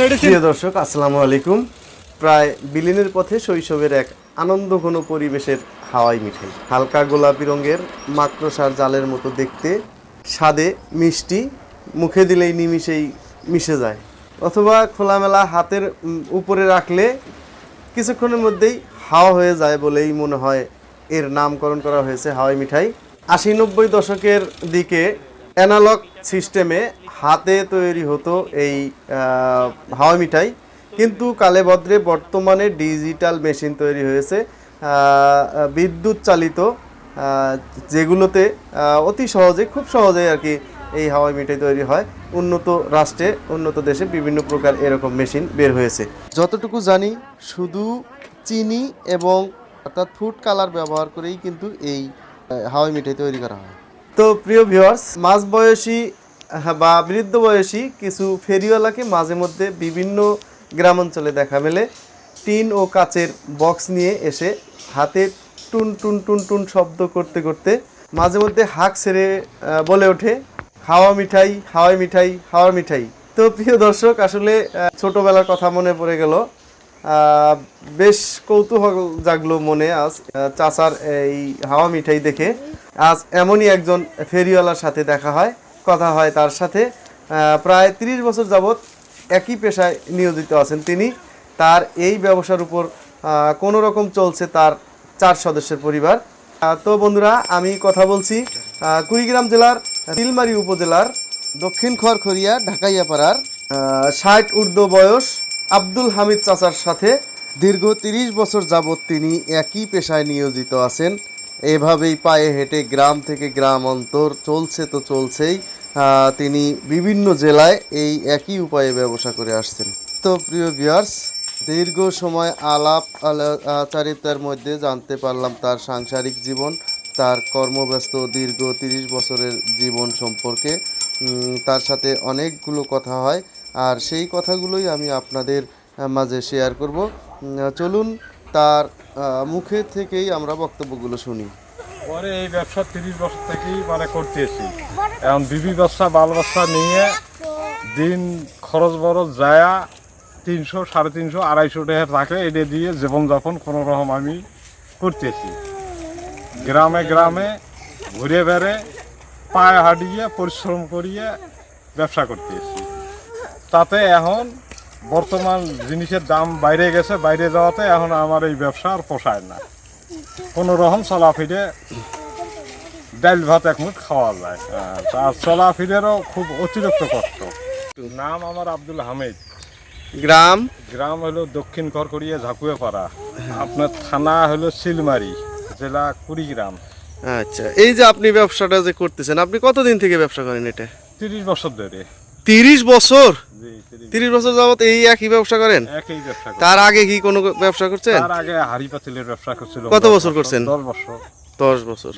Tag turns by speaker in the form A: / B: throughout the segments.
A: বেড়েছে
B: প্রিয় দর্শক, আসসালামু আলাইকুম। প্রায় বিলীনের পথে শৈশবের এক আনন্দঘন পরিবেশের হাওয়াই মিঠাই হালকা গোলাপি রঙের মাকড়সার জালের মতো দেখতে, স্বাদে মিষ্টি, মুখে দিলেই নিমিষেই মিশে যায়। অথবা খোলামেলা হাতের উপরে রাখলে কিছুক্ষণের মধ্যেই হাওয়া হয়ে যায় বলেই মনে হয় এর নামকরণ করা হয়েছে হাওয়াই মিঠাই। আশি নব্বই দশকের দিকে অ্যানালগ সিস্টেমে হাতে তৈরি হতো এই আহ, হাওয়াই মিঠাই। কিন্তু কালে বদ্রে বর্তমানে ডিজিটাল মেশিন তৈরি হয়েছে বিদ্যুৎ চালিত যেগুলোতে অতি সহজে খুব সহজে আর কি এই হাওয়াই মিঠাই তৈরি হয়। উন্নত রাষ্ট্রে উন্নত দেশে বিভিন্ন প্রকার এরকম মেশিন বের হয়েছে। যতটুকু জানি শুধু চিনি এবং অর্থাৎ ফুড কালার ব্যবহার করেই কিন্তু এই হাওয়াই মিঠাই তৈরি করা হয়। তো প্রিয় ভিউয়ার্স মাঝ বয়সী বা বৃদ্ধ বয়সী কিছু ফেরিওয়ালাকে মাঝে মধ্যে বিভিন্ন গ্রাম অঞ্চলে দেখা মেলে। টিন ও কাচের বক্স নিয়ে এসে হাতে টুন টুন টুন টুন শব্দ করতে করতে মাঝে মধ্যে হাঁক ছেড়ে বলে ওঠে, হাওয়া মিঠাই, হাওয়াই মিঠাই হাওয়া মিঠাই। তো প্রিয় দর্শক, আসলে ছোটোবেলার কথা মনে পড়ে গেল। বেশ কৌতূহল জাগলো মনে আজ চাচার এই হাওয়া মিঠাই দেখে। আজ এমনই একজন ফেরিওয়ালার সাথে দেখা হয়। কথা হয় তার সাথে প্রায় তিরিশ বছর যাবৎ একই পেশায় নিয়োজিত আছেন তিনি। তার এই ব্যবসার উপর কোনো রকম চলছে তার চার সদস্যের পরিবার। তো বন্ধুরা, আমি কথা বলছি কুড়িগ্রাম জেলার তিলমারি উপজেলার দক্ষিণ খড়খড়িয়া, ঢাকাইয়াপাড়ার ষাট ঊর্ধ্ব বয়স আব্দুল হামিদ চাচার সাথে দীর্ঘ তিরিশ বছর যাবৎ তিনি একই পেশায় নিয়োজিত আছেন। এভাবেই পায়ে হেঁটে গ্রাম থেকে গ্রাম অন্তর চলছে তো চলছেই। তিনি বিভিন্ন জেলায় এই একই উপায়ে ব্যবসা করে আসছেন। তো প্রিয় ভিউয়ার্স দীর্ঘ সময় আলাপ আচারিতার মধ্যে জানতে পারলাম তার সাংসারিক জীবন, তার কর্মব্যস্ত দীর্ঘ তিরিশ বছরের জীবন সম্পর্কে। তার সাথে অনেকগুলো কথা হয়, আর সেই কথাগুলোই আমি আপনাদের মাঝে শেয়ার করব। চলুন তার মুখে থেকেই আমরা বক্তব্যগুলো শুনি।
C: পরে এই ব্যবসা তিরিশ বছর থেকেই মানে করতেছি। এখন বিবি ব্যবসা, বাল ব্যবসা নিয়ে দিন খরচ বরচ যায়া তিনশো, সাড়ে তিনশো, আড়াইশো টাকা থাকে এটা দিয়ে জীবনযাপন কোনো রকম আমি করতেছি। গ্রামে গ্রামে ঘুরে বেড়ে পায়ে হাঁটিয়ে, পরিশ্রম করিয়ে ব্যবসা করতেছি। তাতে এখন বর্তমান জিনিসের দাম বাইরে গেছে, বাইরে যাওয়াতে এখন আমার এই ব্যবসা আর পোষায় না। কোনো রকম চলাফিরে ডাল ভাত একমুঠ খাওয়া যায়। আর আর চলাফিরেরও খুব অতিরিক্ত কষ্ট। নাম আমার আব্দুল হামিদ।
B: গ্রাম?
C: গ্রাম হলো দক্ষিণ করকরিয়া ঝাকুয়াপাড়া। আপনার থানা হলো সিলমারি জেলা কুড়িগ্রাম।
B: আচ্ছা এই যে আপনি ব্যবসাটা যে করতেছেন আপনি কতদিন থেকে ব্যবসা করেন এটা?
C: তিরিশ বছর ধরে।
B: তিরিশ বছর?
C: তিরিশ
B: বছর। যাবত এই একই ব্যবসা করেন?
C: একই ব্যবসা
B: তার আগে কি কোনো ব্যবসা করছেন?
C: তার আগে হাড়ি পাতিলের ব্যবসা করছিল।
B: কত বছর করছেন?
C: দশ বছর।
B: দশ বছর।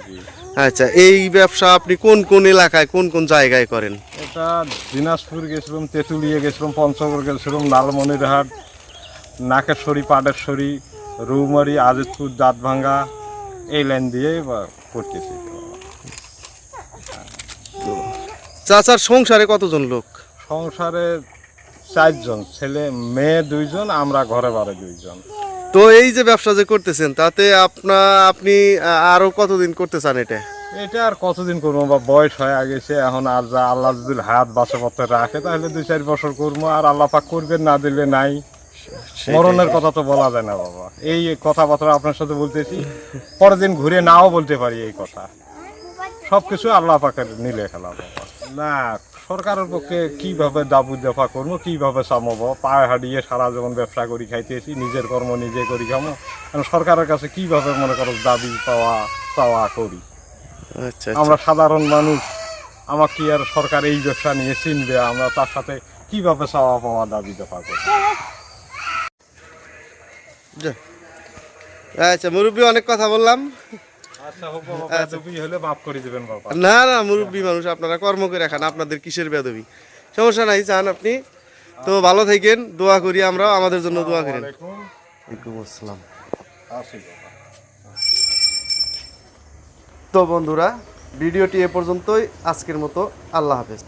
B: আচ্ছা এই ব্যবসা আপনি কোন কোন এলাকায় কোন কোন জায়গায় করেন?
C: এটা দিনাজপুর গেছিলাম তেঁতুলিয়ে গেছিলাম পঞ্চগড় গেছিলাম লালমনিরহাট নাকেশ্বরী পাডেশ্বরী রৌমারি আজিতপুর দাঁতভাঙ্গা এই লাইন দিয়ে করতেছি।
B: চাচার সংসারে কতজন লোক?
C: সংসারে চারজন ছেলে মেয়ে দুইজন আমরা ঘরে বারে দুইজন।
B: তো এই যে ব্যবসা যে করতেছেন তাতে আপনা আপনি আরও কতদিন করতে চান এটা?
C: এটা আর কতদিন করব? বা বয়স হয়ে গেছে এখন আর যা আল্লাহ যদি হাত বাসা পথে রাখে তাহলে দুই চার বছর করব আর আল্লাহ পাক করবেন না দিলে নাই। মরণের কথা তো বলা যায় না বাবা। এই কথাবার্তা আপনার সাথে বলতেছি পরের দিন ঘুরে নাও বলতে পারি এই কথা। সবকিছু আল্লাহ পাকের নিলে খেলা বাবা। না সরকারের পক্ষে কীভাবে দাবু দফা করব কীভাবে সামবো? পায়ে হাঁটিয়ে সারা জীবন ব্যবসা করি খাইতেছি নিজের কর্ম নিজে করি খামো। এখন সরকারের কাছে কীভাবে মনে করো দাবি পাওয়া চাওয়া করি?
B: আচ্ছা
C: আমরা সাধারণ মানুষ আমার কি আর সরকার এই ব্যবসা নিয়ে চিনবে? আমরা তার সাথে কীভাবে চাওয়া পাওয়া দাবি দফা করি?
B: আচ্ছা মুরব্বী অনেক কথা বললাম।
C: আচ্ছা বাবা।
B: না না মুরব্বী মানুষ আপনারা কর্ম করে খান আপনাদের কিসের বেদবি? সমস্যা নাই চান আপনি। তো ভালো থাকেন দোয়া করি আমরাও আমাদের জন্য দোয়া করেন। আসসালাম তো বন্ধুরা ভিডিওটি এ পর্যন্তই আজকের মতো আল্লাহ হাফেজ।